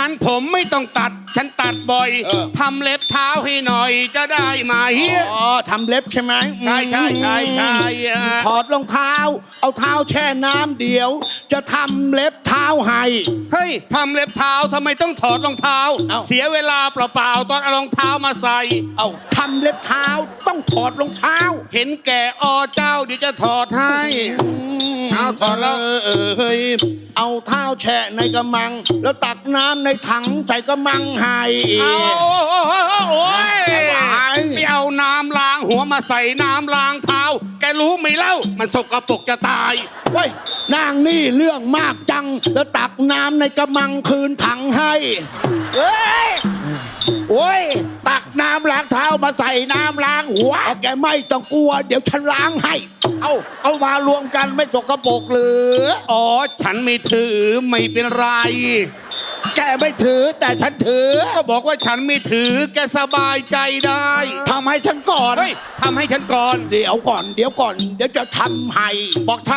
งั้นผมไม่ต้องตัด ฉันตัดบ่อยเออ ทำเล็บเท้าให้หน่อยจะได้ไหมอ๋อทำเล็บใช่ไหมใช่ใช่ใช่ใช่อะถอดรองเท้า เอาเท้าแช่น้ำเดียว จะทำเล็บเท้าให้ เฮ้ยทำเล็บเท้าทำไมต้องถอดรองเท้า เอ้า เสียเวลาเปล่าๆตอนเอารองเท้ามาใส่ เอาทำเล็บเท้าต้องถอดรองเท้าเห็นแก่อเจ้าเดี๋ยวจะถอดให้ เอาถอดแล้ว เออเออเฮ้ย เอาเท้าแช่ในกระมัง แล้วตักน้ำในถังใส่กระมังให้เอาโอ้ยไหวไม่เอาน้ำล้างหัวมาใส่น้ำล้างเท้า แกรู้ไหมเล่า มันสกปรกจะตายเว้ยนางนี่เรื่องมากจัง แล้วตักน้ำในกระมังคืนถังให้เฮ้ย เท้ามาใส่น้ำล้างหัว เอาแกไม่ต้องกลัว เดี๋ยวฉันล้างให้ เอาเอามารวมกันไม่สกปรกหรือ อ๋อ ฉันไม่ถือไม่เป็นไร แกไม่ถือแต่ฉันถือ ก็บอกว่าฉันไม่ถือแกสบายใจได้ทำให้ฉันก่อน เฮ้ยทำให้ฉันก่อน เดี๋ยวก่อน เดี๋ยวก่อน เดี๋ยวจะทำให้บอกท